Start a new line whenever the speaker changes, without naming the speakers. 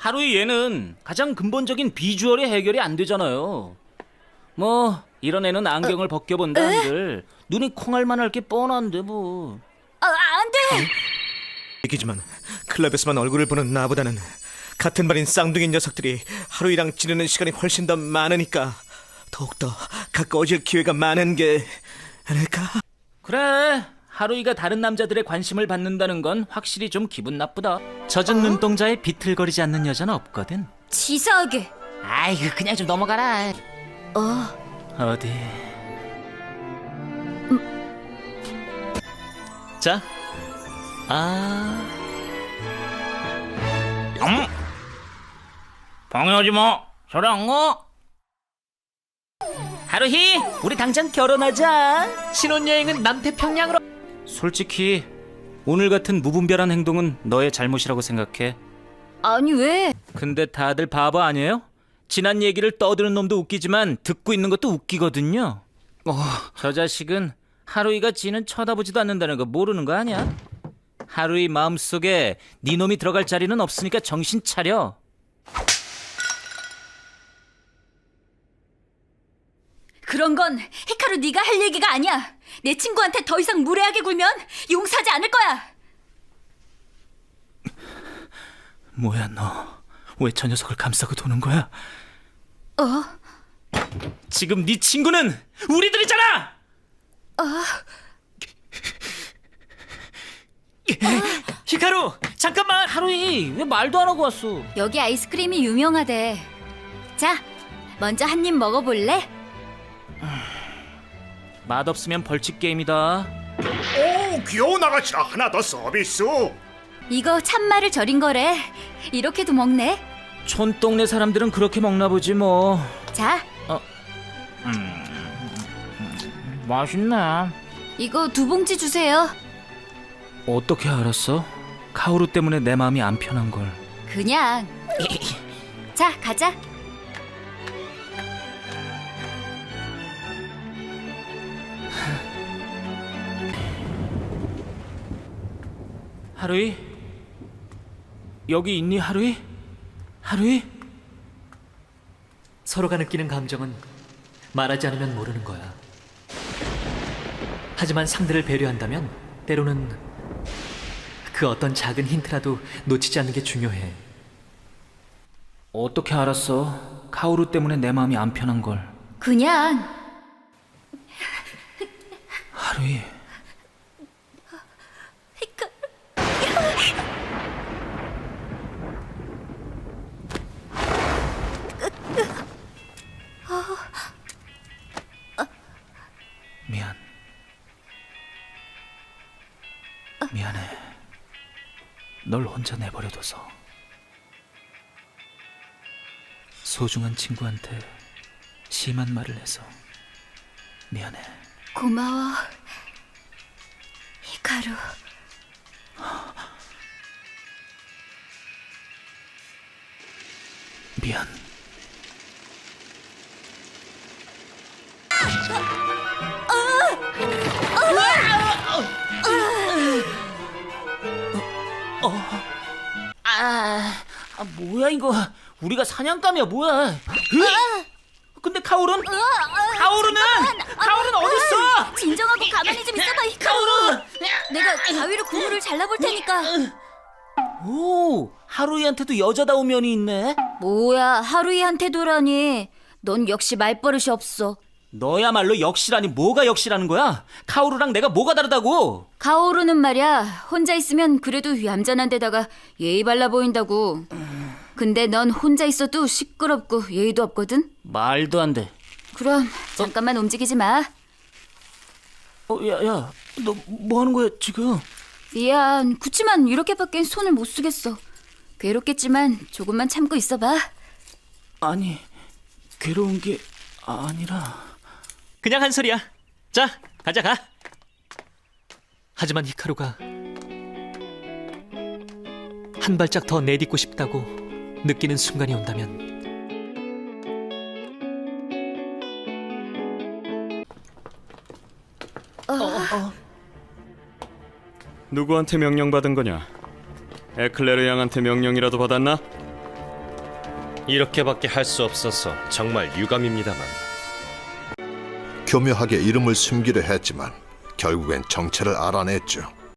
하루의 얘는 가장 근본적인 비주얼이 해결이 안 되잖아요. 뭐 이런 애는 안경을 벗겨본다 한들 눈이 콩알만 할 게 뻔한데 뭐.
아, 안 돼!
얘기지만 클럽에서만 얼굴을 보는 나보다는 같은 반인 쌍둥이 녀석들이 하루이랑 지내는 시간이 훨씬 더 많으니까 더욱더 가까워질 기회가 많은 게 아닐까?
그래 하루이가 다른 남자들의 관심을 받는다는 건 확실히 좀 기분 나쁘다. 젖은 눈동자에 비틀거리지 않는 여자는 없거든.
치사하게.
아이고 그냥 좀 넘어가라.
어,
어디? 자, 아, 음, 방해하지 마. 안 가. 하루히, 우리 당장 결혼하자.
신혼여행은 남태평양으로
솔직히 오늘 같은 무분별한 행동은 너의 잘못이라고 생각해.
아니 왜?
근데 다들 바보 아니에요? 지난 얘기를 떠드는 놈도 웃기지만 듣고 있는 것도 웃기거든요. 저 자식은 하루이가 지는 쳐다보지도 않는다는 거 모르는 거 아니야? 하루이 마음속에 네 놈이 들어갈 자리는 없으니까 정신 차려.
그런 건 히카루 네가 할 얘기가 아니야. 내 친구한테 더 이상 무례하게 굴면 용서하지 않을 거야.
뭐야 너? 왜 저 녀석을 감싸고 도는 거야?
어?
지금 네 친구는 우리들이잖아.
히카루 잠깐만
하루이 왜 말도 안 하고 왔어?
여기 아이스크림이 유명하대. 자, 먼저 한 입 먹어볼래?
맛없으면 벌칙 게임이다.
오, 귀여운 아가씨라 하나 더 서비스.
이거 참말을 절인 거래. 이렇게도 먹네.
촌동네 사람들은 그렇게 먹나 보지 뭐.
자,
맛있네.
이거 두 봉지 주세요.
어떻게 알았어? 카오루 때문에 내 마음이 안 편한 걸.
그냥. 자, 가자.
하루이? 여기 있니 하루이? 하루이?
서로가 느끼는 감정은 말하지 않으면 모르는 거야 하지만 상대를 배려한다면 때로는 그 어떤 작은 힌트라도 놓치지 않는 게 중요해
어떻게 알았어? 카오루 때문에 내 마음이 안 편한 걸.
그냥.
하루이. 미안해. 널 혼자 내버려둬서. 소중한 친구한테 심한 말을 해서 미안해.
고마워. 히카루.
미안. 아, 아, 뭐야 이거? 우리가 사냥감이야 뭐야? 으? 근데 카오른? 카오르는? 카오르는 어딨어?
진정하고 가만히 좀 있어봐, 히카루.
카오르!
내가 가위로 국물을 잘라볼 테니까.
오, 하루이한테도 여자다운 면이 있네.
뭐야, 하루이한테도라니. 넌 역시 말버릇이 없어.
너야말로 역시라니 뭐가 역시라는 거야? 카오르랑 내가 뭐가 다르다고?
가오르는 말이야. 혼자 있으면 그래도 얌전한 데다가 예의 발라 보인다고. 근데 넌 혼자 있어도 시끄럽고 예의도 없거든?
말도 안 돼.
그럼 잠깐만 움직이지 마.
어, 야, 야, 너 뭐 하는 거야 지금?
미안. 그치만 이렇게밖에 손을 못 쓰겠어. 괴롭겠지만 조금만 참고 있어봐.
아니, 괴로운 게 아니라.
그냥 한 소리야 자 가자 가 하지만 히카루가 한 발짝 더 내딛고 싶다고 느끼는 순간이 온다면
누구한테 명령받은 거냐? 에클레르 양한테 명령이라도 받았나?
이렇게밖에 할 수 없어서 정말 유감입니다만
교묘하게 이름을 숨기려 했지만 결국엔 정체를 알아냈죠.